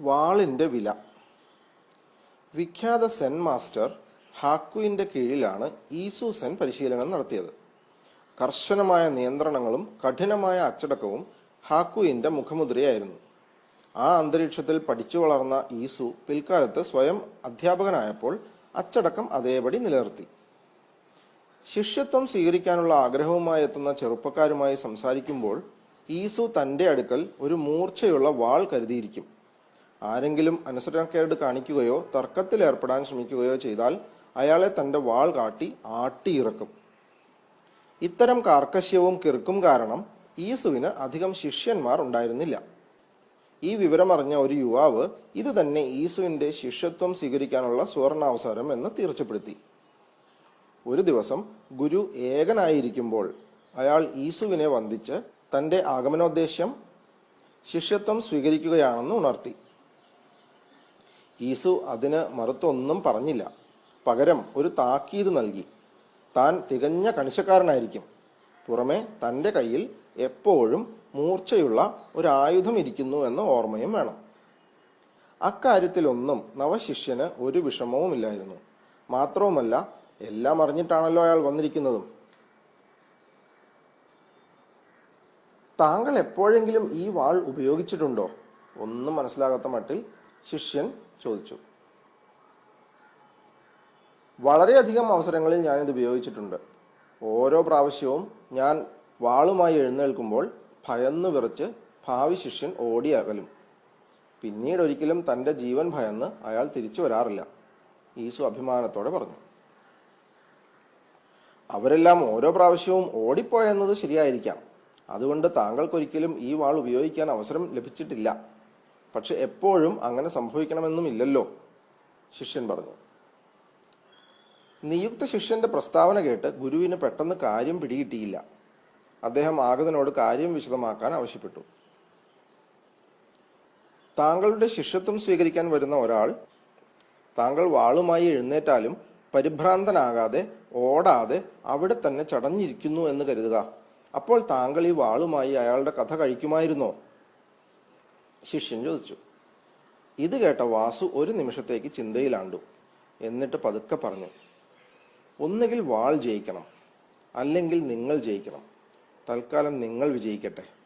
വാളിന്റെ വില. വിഖ്യാത സെൻ മാസ്റ്റർ ഹാക്കുവിന്റെ കീഴിലാണ് ഈസു സെൻ പരിശീലനം നടത്തിയത്. കർശനമായ നിയന്ത്രണങ്ങളും കഠിനമായ അച്ചടക്കവും ഹാക്കുവിന്റെ മുഖമുദ്രയായിരുന്നു. ആ അന്തരീക്ഷത്തിൽ പഠിച്ചു വളർന്ന ഈസു പിൽക്കാലത്ത് സ്വയം അധ്യാപകനായപ്പോൾ അച്ചടക്കം അതേപടി നിലനിർത്തി. ശിഷ്യത്വം സ്വീകരിക്കാനുള്ള ആഗ്രഹവുമായി എത്തുന്ന ചെറുപ്പക്കാരുമായി സംസാരിക്കുമ്പോൾ ഈസു തന്റെ അടുക്കൽ ഒരു മൂർച്ചയുള്ള വാൾ കരുതിയിരിക്കും. ആരെങ്കിലും അനുസരണക്കേട് കാണിക്കുകയോ തർക്കത്തിൽ ഏർപ്പെടാൻ ശ്രമിക്കുകയോ ചെയ്താൽ അയാളെ തന്റെ വാൾ കാട്ടി ആട്ടിയിറക്കും. ഇത്തരം കാർക്കശ്യവും കിറുക്കും കാരണം ഈസുവിന് അധികം ശിഷ്യന്മാർ ഉണ്ടായിരുന്നില്ല. ഈ വിവരമറിഞ്ഞ ഒരു യുവാവ് ഇത് തന്നെ ഈസുവിന്റെ ശിഷ്യത്വം സ്വീകരിക്കാനുള്ള സുവർണാവസരം എന്ന് തീർച്ചപ്പെടുത്തി. ഒരു ദിവസം ഗുരു ഏകനായിരിക്കുമ്പോൾ അയാൾ ഈസുവിനെ വന്ദിച്ച് തന്റെ ആഗമനോദ്ദേശ്യം ശിഷ്യത്വം സ്വീകരിക്കുകയാണെന്ന് ഉണർത്തി. ഈസു അതിന് മറുത്തൊന്നും പറഞ്ഞില്ല. പകരം ഒരു താക്കീത് നൽകി. താൻ തികഞ്ഞ കണിശക്കാരനായിരിക്കും. പുറമെ തന്റെ കയ്യിൽ എപ്പോഴും മൂർച്ചയുള്ള ഒരു ആയുധം ഇരിക്കുന്നു എന്ന ഓർമ്മയും വേണം. അക്കാര്യത്തിലൊന്നും നവശിഷ്യന് ഒരു വിഷമവുമില്ലായിരുന്നു. മാത്രവുമല്ല എല്ലാം അറിഞ്ഞിട്ടാണല്ലോ അയാൾ വന്നിരിക്കുന്നതും. താങ്കൾ എപ്പോഴെങ്കിലും ഈ വാൾ ഉപയോഗിച്ചിട്ടുണ്ടോ? ഒന്നും മനസ്സിലാകാത്ത മട്ടിൽ ശിഷ്യൻ ചോദിച്ചു. വളരെയധികം അവസരങ്ങളിൽ ഞാനിത് ഉപയോഗിച്ചിട്ടുണ്ട്. ഓരോ പ്രാവശ്യവും ഞാൻ വാളുമായി എഴുന്നേൽക്കുമ്പോൾ ഭയന്ന് വിറച്ച് ഭാവി ശിഷ്യൻ ഓടിയകലും പിന്നീട് ഒരിക്കലും തന്റെ ജീവൻ ഭയന്ന് അയാൾ തിരിച്ചു വരാറില്ല. ഈശു അഭിമാനത്തോടെ പറഞ്ഞു. അവരെല്ലാം ഓരോ പ്രാവശ്യവും ഓടിപ്പോയെന്നത് ശരിയായിരിക്കാം. അതുകൊണ്ട് താങ്കൾക്കൊരിക്കലും ഈ വാൾ ഉപയോഗിക്കാൻ അവസരം ലഭിച്ചിട്ടില്ല. പക്ഷെ എപ്പോഴും അങ്ങനെ സംഭവിക്കണമെന്നുമില്ലല്ലോ ശിഷ്യൻ പറഞ്ഞു. നിയുക്ത ശിഷ്യന്റെ പ്രസ്താവന കേട്ട് ഗുരുവിന് പെട്ടെന്ന് കാര്യം പിടികിട്ടിയില്ല. അദ്ദേഹം ആഗതനോട് കാര്യം വിശദമാക്കാൻ ആവശ്യപ്പെട്ടു. താങ്കളുടെ ശിഷ്യത്വം സ്വീകരിക്കാൻ വരുന്ന ഒരാൾ താങ്കൾ വാളുമായി എഴുന്നേറ്റാലും പരിഭ്രാന്തനാകാതെ ഓടാതെ അവിടെ തന്നെ ചടഞ്ഞിരിക്കുന്നു എന്ന് കരുതുക. അപ്പോൾ താങ്കൾ ഈ വാളുമായി അയാളുടെ കഥ കഴിക്കുമായിരുന്നോ? ശിഷ്യൻ ചോദിച്ചു ഇത് കേട്ട വാസു ഒരു നിമിഷത്തേക്ക് ചിന്തയിലാണ്ടു. എന്നിട്ട് പതുക്കെ പറഞ്ഞു ഒന്നുകിൽ വാൾ ജയിക്കണം അല്ലെങ്കിൽ നിങ്ങൾ ജയിക്കണം. തൽക്കാലം നിങ്ങൾ വിജയിക്കട്ടെ.